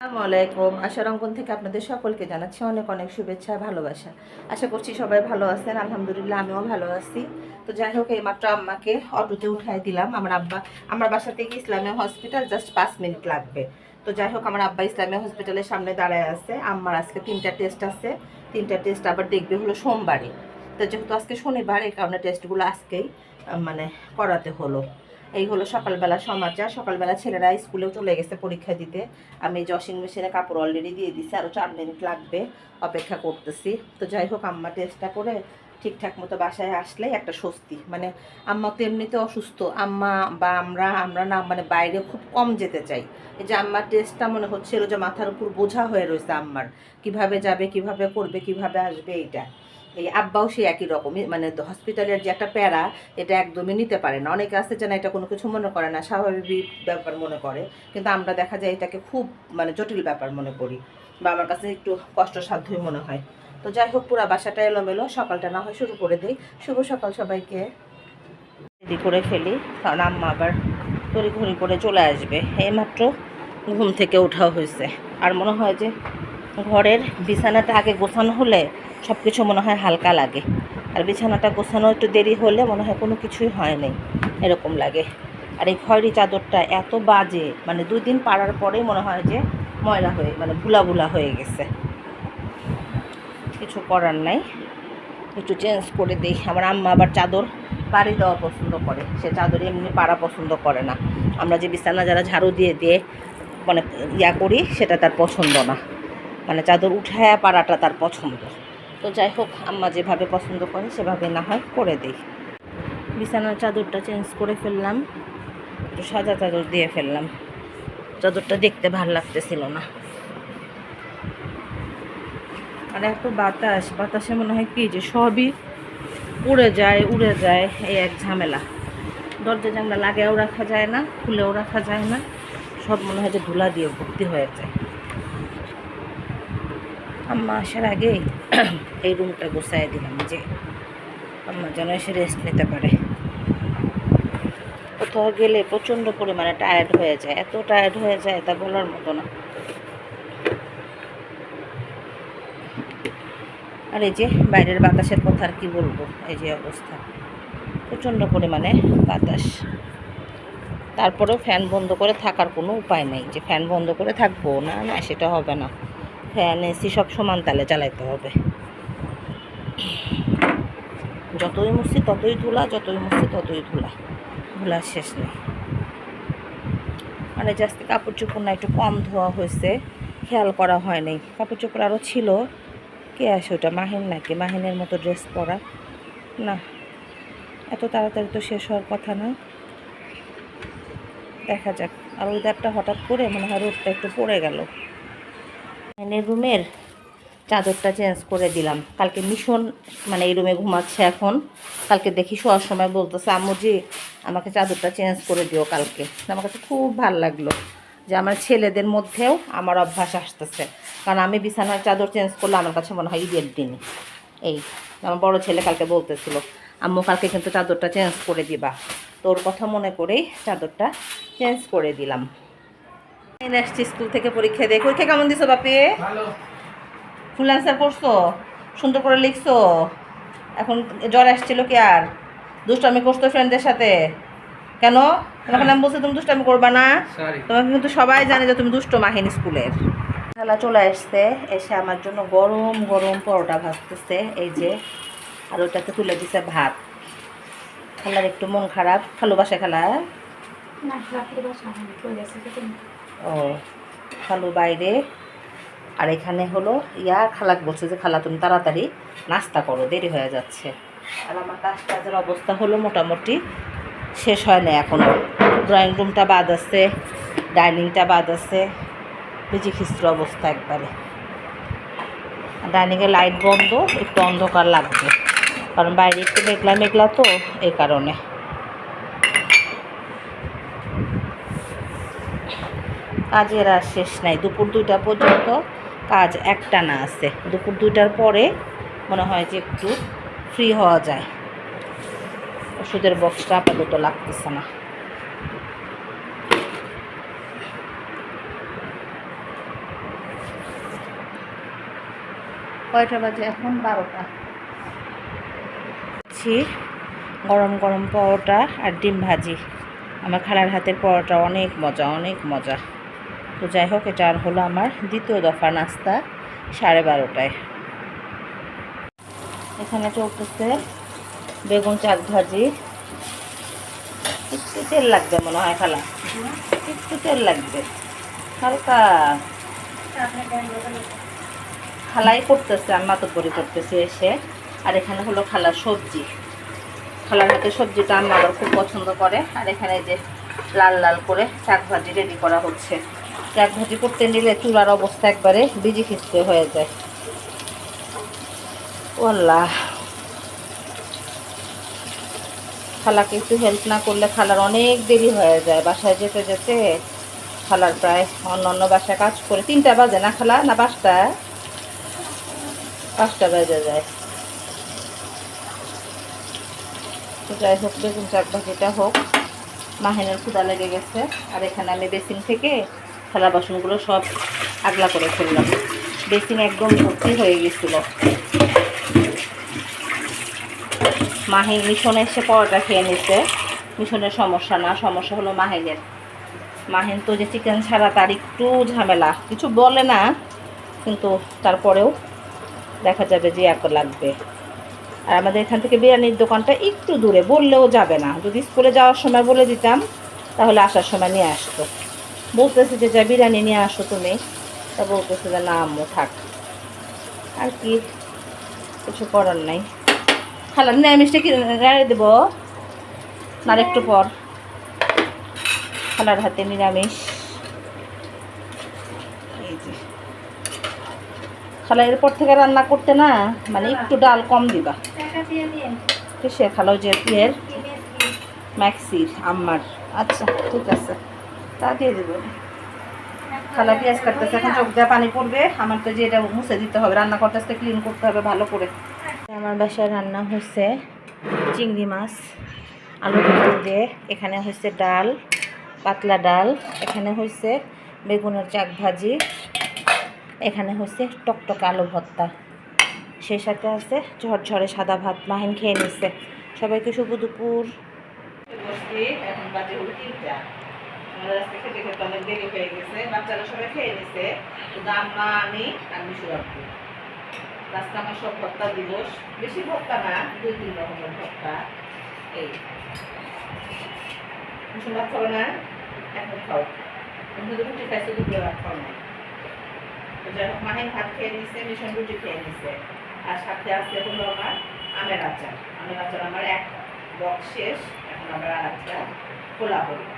আসসালামু আলাইকুম। আশার অঙ্কন থেকে আপনাদের সকলকে জানাচ্ছি অনেক অনেক শুভেচ্ছা ভালোবাসা। আশা করছি সবাই ভালো আছেন, আলহামদুলিল্লাহ আমিও ভালো আছি। তো যাই হোক, এইমাত্র আম্মাকে অটোতে উঠাই দিলাম। আমার আব্বা, আমার বাসা থেকে ইসলামিয়া হসপিটাল জাস্ট পাঁচ মিনিট লাগবে। তো যাই হোক, আমার আব্বা ইসলামিয়া হসপিটালের সামনে দাঁড়ায় আছে। আম্মার আজকে তিনটা টেস্ট আছে। তিনটা টেস্ট আবার দেখবে হলো সোমবারে। তো যেহেতু আজকে শনিবার, এই কারণে টেস্টগুলো আজকেই মানে করাতে হলো। এই হলো সকালবেলা সমাচার সকালবেলা ছেলেরা স্কুলেও চলে গেছে পরীক্ষা দিতে। আমি ওয়াশিং মেশিনে কাপড় অলরেডি দিয়ে দিছি আরও চার মিনিট লাগবে অপেক্ষা করতেছি। তো যাই হোক, আম্মা টেস্টটা করে ঠিকঠাক মতো বাসায় আসলেই একটা স্বস্তি। মানে আম্মা তো এমনিতে অসুস্থ। আম্মা বা আমরা আমরা না মানে বাইরে খুব কম যেতে চাই। এই যে আম্মার টেস্টটা মনে হচ্ছিল যে মাথার উপর বোঝা হয়ে রয়েছে আম্মার। কীভাবে যাবে, কীভাবে করবে, কীভাবে আসবে এইটা। এই আব্বাও সেই একই রকমই মানে হসপিটালের যে একটা প্যারা, এটা একদমই নিতে পারে না। অনেকে আসতে যে না, এটা কোনো কিছু মনে করে না, স্বাভাবিক ব্যাপার মনে করে। কিন্তু আমরা দেখা যায় এটাকে খুব মানে জটিল ব্যাপার মনে করি বা আমার কাছে একটু কষ্টসাধ্যই মনে হয়। তো যাই হোক, পুরো বাসাটা এলোমেলো, সকালটা না হয় শুরু করে দিই। শুভ সকাল সবাইকে। রেডি করে ফেলি, কারণ আম্মা আবার তড়িঘড়ি করে চলে আসবে। এইমাত্র ঘুম থেকে ওঠাও হয়েছে। আর মনে হয় যে ঘরের বিছানাটা আগে গোছানো হলে সব কিছু মনে হয় হালকা লাগে। আর বিছানাটা গোছানো একটু দেরি হলে মনে হয় কোনো কিছুই হয় নাই, এরকম লাগে। আর এই খয়েরি চাদরটা এত বাজে মানে দুই দিন পাড়ার পরেই মনে হয় যে ময়লা হয়ে মানে বুলা বুলা হয়ে গেছে। কিছু করার নাই, একটু চেঞ্জ করে দিই। আমার আম্মা আবার চাদর বাড়ি দেওয়া পছন্দ করে, সে চাদর এমনি পাড়া পছন্দ করে না। আমরা যে বিছানা যারা ঝাড়ু দিয়ে দিয়ে মানে ইয়া করি, সেটা তার পছন্দ না। মানে চাদর উঠায়া পাড়াটা তার পছন্দ। তো যাই হোক, আম্মা যেভাবে পছন্দ করে, সেভাবে না হয় করে দিই। বিছানার চাদরটা চেঞ্জ করে ফেললাম, একটু সাদা চাদর দিয়ে ফেললাম। চাদরটা দেখতে ভালো লাগতেছিল না। আর এত বাতাস, বাতাসে মনে হয় কি যে সবই উড়ে যায় উড়ে যায়, এই এক ঝামেলা। দরজা জানলা লাগেও রাখা যায় না, খুলেও রাখা যায় না, সব মনে হয় যে ধুলা দিয়ে ভর্তি হয়ে যায়। আম্মা আসার আগে এই রুমটা গোছায় দিলাম যে আম্মা যেন এসে রেস্ট নিতে পারে। কোথাও গেলে প্রচণ্ড পরিমাণে টায়ার্ড হয়ে যায়, এত টায়ার্ড হয়ে যায় তা বলার মতো না। আর এই যে বাইরের বাতাসের কথা আর কি বলব, এই যে অবস্থা। প্রচণ্ড পরিমাণে বাতাস। তারপরেও ফ্যান বন্ধ করে থাকার কোনো উপায় নেই যে ফ্যান বন্ধ করে থাকব না না, সেটা হবে না। ফ্যান এসি সব সমান তালে চালাইতে হবে। যতই মুছি ততই ধুলা, যতই মুছি ততই ধুলা। ধুলার শেষ নেই। মানে জাস্ট কাপড় চোপড় না, একটু কম ধোয়া হয়েছে, খেয়াল করা হয়নি কাপড় চোপড় আরও ছিল, কে আসে ওটা? মাহিন নাকি? মাহিনের মতো ড্রেস পরা। না, এত তাড়াতাড়ি তো শেষ হওয়ার কথা না। দেখা যাক। আর ওয়েদারটা হঠাৎ করে মনে হয় রোদটা একটু পড়ে গেল। মাহিনের রুমের চাদরটা চেঞ্জ করে দিলাম। কালকে মিশন মানে এই রুমে ঘুমাচ্ছে এখন। কালকে দেখি শোয়ার সময় বলতেছে আম্মুজি আমাকে চাদরটা চেঞ্জ করে দিও কালকে। আমার কাছে খুব ভালো লাগল যে আমার ছেলেদের মধ্যেও আমার অভ্যাস আসতেছে। কারণ আমি বিছানার চাদর চেঞ্জ করলে আমার কাছে মনে হয় ঈদের দিন। এই, আমার বড় ছেলে কালকে বলতেছিল, আম্মু, কালকে কিন্তু চাদরটা চেঞ্জ করে দিবা। তোর কথা মনে করেই চাদরটা চেঞ্জ করে দিলাম। আসছি স্কুল থেকে পরীক্ষা দিয়ে। পরীক্ষা কেমন দিছো বাপি? ফুল অ্যান্সার করছ? সুন্দর করে লিখছো? এখন জ্বর আসছিল কি আর? দুষ্টামি করছ ফ্রেন্ডদের সাথে? কেন? এখন আমি বলছি তুমি দুষ্টামি করবা না? তোমাকে কিন্তু সবাই জানে যে তুমি দুষ্ট মাহিন স্কুলের। খেলা চলে আসছে এসে আমার জন্য গরম গরম পরোটা ভাজতেছে এই যে আর ওটাকে তুলে দিছে ভাত। খালার একটু মন খারাপ খালু বাসা খেলা। ও খালু বাইরে। আর এখানে হলো, ইয়া, খালাক বলছে যে, খালা, তুমি তাড়াতাড়ি নাস্তা করো, দেরি হয়ে যাচ্ছে। আর আমার কাজ কাজের অবস্থা হলো মোটামুটি শেষ হয় না এখনও ড্রয়িং রুমটা বাদ আছে ডাইনিংটা বাদ আছে। বেজি খিস্ত্র অবস্থা একবারে। ডাইনিংয়ে লাইট বন্ধ, একটু অন্ধকার লাগবে। কারণ বাইরে একটু মেঘলা মেঘলা তো, এই কারণে। কাজের আর শেষ নাই। দুপুর দুইটা পর্যন্ত কাজ একটা না আছে। দুপুর দুইটার পরে মনে হয় যে একটু ফ্রি হওয়া যায়। ওষুধের বক্সটা আপাতত লাগতেছে না। কয়টা বাজে এখন? বারোটা। গরম গরম পরোটা আর ডিম ভাজি। আমার খালার হাতের পরোটা অনেক মজা অনেক মজা। তো যাই হোক, এটা আর হলো আমার দ্বিতীয় দফা নাস্তা সাড়ে বারোটায়। এখানে চলতেছে বেগুন চাক ভাজি। একটু তেল লাগবে মনে হয় খালা। একটু তেল লাগবে। হালকা। খালাই করতেছে, আর মাতব্বরি করতেছে এসে। আর এখানে হলো খালার সবজি। খালার হাতে সবজিটা আম্মা আবার খুব পছন্দ করে। আর এখানে যে লাল লাল করে শাক ভাজি রেডি করা হচ্ছে। শাক ভাজি করতে নিলে চুলার অবস্থা একবারে বিজি খিস্তে হয়ে যায়। ওল্লাহ খালাকে একটু হেল্প না করলে খালার অনেক দেরি হয়ে যায়। বাসায় যেতে যেতে খালার প্রায় অন্য অন্য বাসায় কাজ করে তিনটা বাজে না খালা? না পাঁচটা? পাঁচটা বেজে যায়। যাই হোক, বেগুন চাক ভাজিটা হোক। মাহিনের ক্ষুদা লেগে গেছে। আর এখানে আমি বেসিন থেকে থালা বাসনগুলো সব আগলা করে ফেললাম। বেসিন একদম ভর্তি হয়ে গেছিল। মাহিন মিশনে এসে পরোটা খেয়ে নিচ্ছে মিশনের সমস্যা না, সমস্যা হলো মাহিনের। মাহিন তো যে চিকেন ছাড়া তার একটু ঝামেলা। কিছু বলে না, কিন্তু তারপরেও দেখা যাবে যে এক লাগবে। আর আমাদের এখান থেকে বিরিয়ানির দোকানটা একটু দূরে, বললেও যাবে না। যদি স্কুলে যাওয়ার সময় বলে দিতাম, তাহলে আসার সময় নিয়ে আসতো। বলতেছে যে, যা বিরিয়ানি নিয়ে আসো তুমি। তা বলতেছে যে, না আম্মু, থাক। আর কি, কিছু করার নাই। খালা নিরামিষটা কি রাড়ে দেবো? আর একটু পর। খালার হাতে নিরামিষ। খালা, এরপর থেকে রান্না করতে না মানে একটু ডাল কম দিবা। সে খালাও যে ইয়ের? ম্যাক্সির, আম্মার। আচ্ছা ঠিক আছে। তা দিয়ে দেবো। খালা পেঁয়াজ কাটতেছে এখন চোখ দেওয়া পানি পড়বে। আমার তো যে এটা মুছে দিতে হবে রান্না করতে আসতে ক্লিন করতে হবে ভালো করে। আমার বাসায় রান্না হচ্ছে চিংড়ি মাছ আলু বেগুন দিয়ে। এখানে হয়েছে ডাল পাতলা ডাল এখানে হয়েছে বেগুনের চাক ভাজি এখানে হয়েছে টকটক আলু ভর্তা। সেই সাথে আছে ঝরঝরে সাদা ভাত মাহিন খেয়ে নিচ্ছে সবাইকে শুভ দুপুর। এখন বাজে আমাদের খেতে খেতে অনেক বাচ্চারা সবাই খেয়ে শুধু আম্মা আমি আর আমার সব ভর্তা দিবস বেশি ভর্তা না দুই তিন এই মিশু ভাত খাবে না এখন খাও রুটি খাইছে ভাত খেয়ে মিশন রুটি খেয়ে আর সাথে হলো আমার আমের আচার আমের আচার আমার এক বক্স শেষ এখন আবার আর একটা খোলা হলো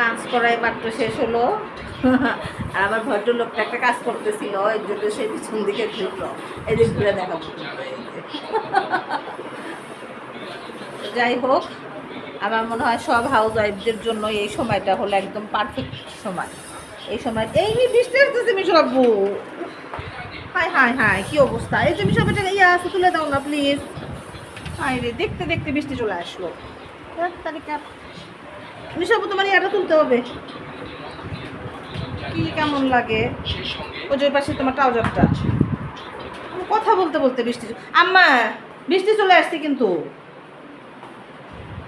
লাঞ্চ করাই মাত্র শেষ হলো। আর আমার ভদ্রলোকটা একটা কাজ করতেছিল, এর জন্য সে পিছন দিকে ঘুরলো। এদিক ঘুরে দেখাবো। যাই হোক, আমার মনে হয় সব হাউস ওয়াইফদের জন্য এই সময়টা হলো একদম পারফেক্ট সময়। এই সময় এই বৃষ্টি আসতেছে মিশাবু হাই হাই হাই কি অবস্থা? এই যে এটা ইয়ে আছে তুলে দাও না প্লিজ হাই রে, দেখতে দেখতে বৃষ্টি চলে আসলো। তারিখে মিশাবু তোমার ইয়াটা তুলতে হবে। কি কেমন লাগে? ওই পাশে তোমার ট্রাউজারটা কথা বলতে বলতে বৃষ্টি আম্মা, বৃষ্টি চলে আসছে কিন্তু।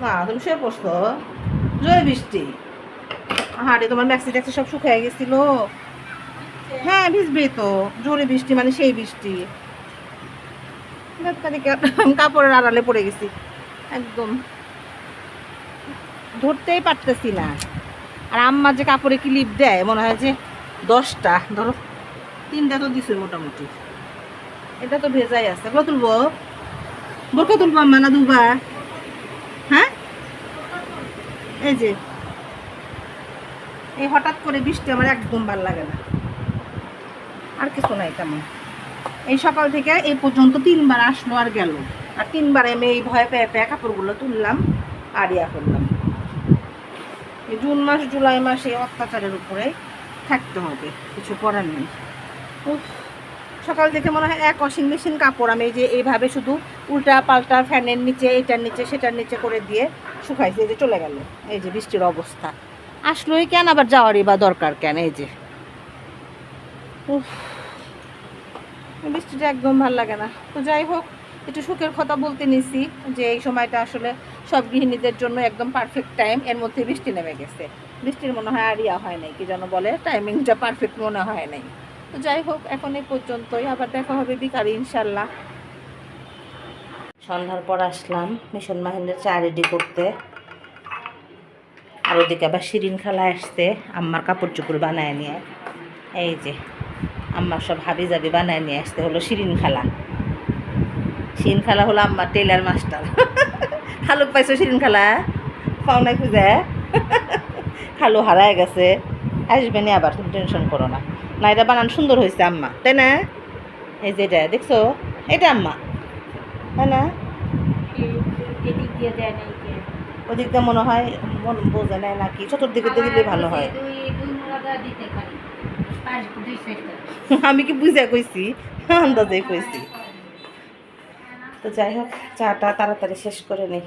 না তুমি শুয়ে পড়ছো? জোরে বৃষ্টি। হাড়ে তোমার ম্যাক্সি ট্যাক্সি সব শুকিয়ে গেছিল। হ্যাঁ ভিজবে তো। জোরে বৃষ্টি মানে সেই বৃষ্টি। কাপড়ের আড়ালে পড়ে গেছি। একদম। ধরতেই পারতেছি না। আর আম্মা যে কাপড়ে ক্লিপ দেয়, মনে হয় যে দশটা, ধরো তিনটা তো দিছে মোটামুটি। এটা তো ভেজাই আছে। এগুলো তুলবো? বোরকা তুলবো আম্মা না দুবা হ্যাঁ? এই যে। এই হঠাৎ করে বৃষ্টি আমার একদম ভালো লাগে না। আর কিছু নাই তেমন। এই সকাল থেকে এই পর্যন্ত তিনবার আসলো আর গেল। আর তিনবার আমি এই ভয় পেয়ে পেয়ে কাপড়গুলো তুললাম, আর ইয়া করলাম। জুন মাস, জুলাই মাস এই অত্যাচারের উপরে থাকতে হবে, কিছু করার নেই। সকাল থেকে মনে হয় এক ওয়াশিং মেশিন কাপড় আমি যে এইভাবে শুধু উল্টা পাল্টা ফ্যানের নিচে, এটার নিচে, সেটার নিচে করে দিয়ে শুকাইছে, এই যে চলে গেল। এই যে বৃষ্টির অবস্থা। আসলোই কেন আবার যাওয়ারই বা দরকার কেন এই যে? বৃষ্টিটা একদম ভালো লাগে না। তো যাই হোক, একটু সুখের কথা বলতে নিছি যে এই সময়টা আসলে সব গৃহিণীদের জন্য একদম পারফেক্ট টাইম এর মধ্যে বৃষ্টি নেমে গেছে। বৃষ্টির মনে হয় আর ইয়া হয় নাই, কি যেন বলে টাইমিংটা পারফেক্ট মনে হয় নাই। তো যাই হোক, এখন এই পর্যন্তই, আবার দেখা হবে বিকালে, ইনশাল্লাহ। সন্ধ্যার পর আসলাম, মিশন মাহিন্দের চা রেডি করতে। আর ওদিকে আবার শিরিন খালা আসতে আম্মার কাপড় চুপড় বানায় নিয়ে। এই যে, আম্মার সব হাবি জাবি বানায় নিয়ে আসতে হলো শিরিন খালা। শিরিন খালা হলো আম্মার টেলার মাস্টার খালু পাইছো শিরিন খালা? পাও নাই খুঁজে? খালু হারায় গেছে। আসবে নি আবার তুমি টেনশন করো না। না এটা বানান সুন্দর হয়েছে আম্মা। তাই না? এই যে এটা দেখছ? এটা আম্মা। তাই না? এদিক দিয়ে দেয় নাই কে ওদিক দিয়ে মনে হয় মন বোঝে নেয় নাকি চতুর্দিকে দিলে ভালো হয়। আমি কি বুঝে কইছি? আন্দাজে কইছি। তো যাই হোক, চাটা তাড়াতাড়ি শেষ করে নেই।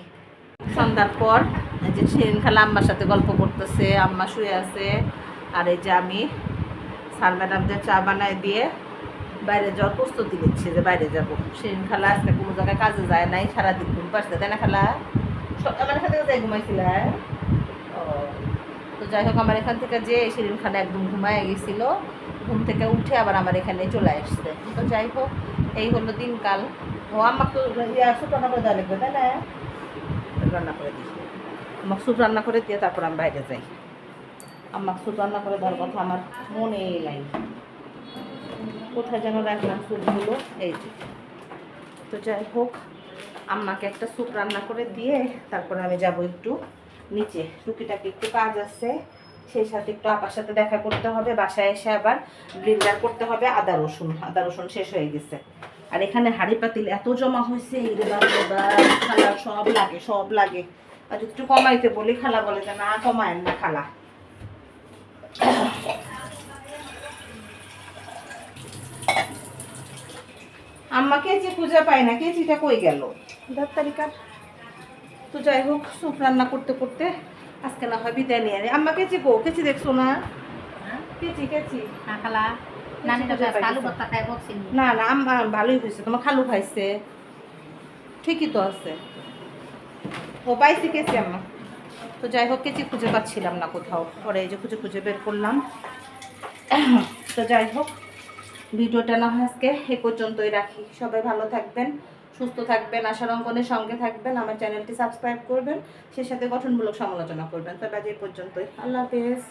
সন্ধ্যার পর যে শিরিন খালা আম্মার সাথে গল্প করতেছে, আম্মা শুয়ে আছে, আর এই যে আমি স্যার ম্যাডামদের চা বানায় দিয়ে বাইরে যাওয়ার প্রস্তুতি নিচ্ছি যে বাইরে যাব। শিরিন খালা আজকে কোনো জায়গায় কাজে যায় নাই, সারাদিন ঘুম পাচ্ছে তাই না খালা? আমার এখান থেকে যাই ঘুমাইছিল তো যাই হোক, আমার এখান থেকে যে শিরিন খালা একদম ঘুমায় গেছিল, ঘুম থেকে উঠে আবার আমার এখানে চলে আসছে। তো যাই হোক, এই হলো দিনকাল। ও আমাকে স্যুপ রান্না করে দেওয়া লাগবে তাই না রান্না করে আমাকে স্যুপ রান্না করে দিয়ে তারপর আমি বাইরে যাই আমাকে স্যুপ রান্না করে দেওয়ার কথা আমার মনেই নাই কোথায় যেন রান্না রাখলাম স্যুপগুলো এই যে তো যাই হোক আম্মাকে একটা স্যুপ রান্না করে দিয়ে তারপরে আমি যাব একটু নিচে টুকিটাকি একটু কাজ আছে। সেই সাথে একটু আপার সাথে দেখা করতে হবে বাসায় এসে আবার ব্লিন্ডার করতে হবে আদা রসুন। আদা রসুন শেষ হয়ে গেছে। আর এখানে হাড়ি পাতিল এত জমা হয়েছে খালা সব লাগে সব লাগে। আর একটু কমাইতে বলি খালা বলে যে না কমায় না খালা। আম্মা কেচি খুঁজে পায় না কেচিটা কই গেল? তো যাই হোক স্যুপ রান্না করতে করতে আজকে না হয় বিদায় নিয়ে আম্মা কেচি গো কেচি দেখছ না? কেচি কেচি। খালা। না না আম্মা ভালোই হয়েছে তোমার খালু খাইছে। ঠিকই তো আছে। ও পাইছি কেচি আম্মা। তো যাই হোক কেচি খুঁজে পাচ্ছিলাম না কোথাও। পরে এই যে খুঁজে খুঁজে বের করলাম। তো যাই হোক ভিডিওটা না হয় আজকে এ পর্যন্তই রাখি। সবাই ভালো থাকবেন সুস্থ থাকবেন আশার অঙ্কনের সঙ্গে থাকবেন। আমার চ্যানেলটি সাবস্ক্রাইব করবেন সেই সাথে গঠনমূলক সমালোচনা করবেন। তবে আজ এই পর্যন্তই। আল্লাহ হাফেজ।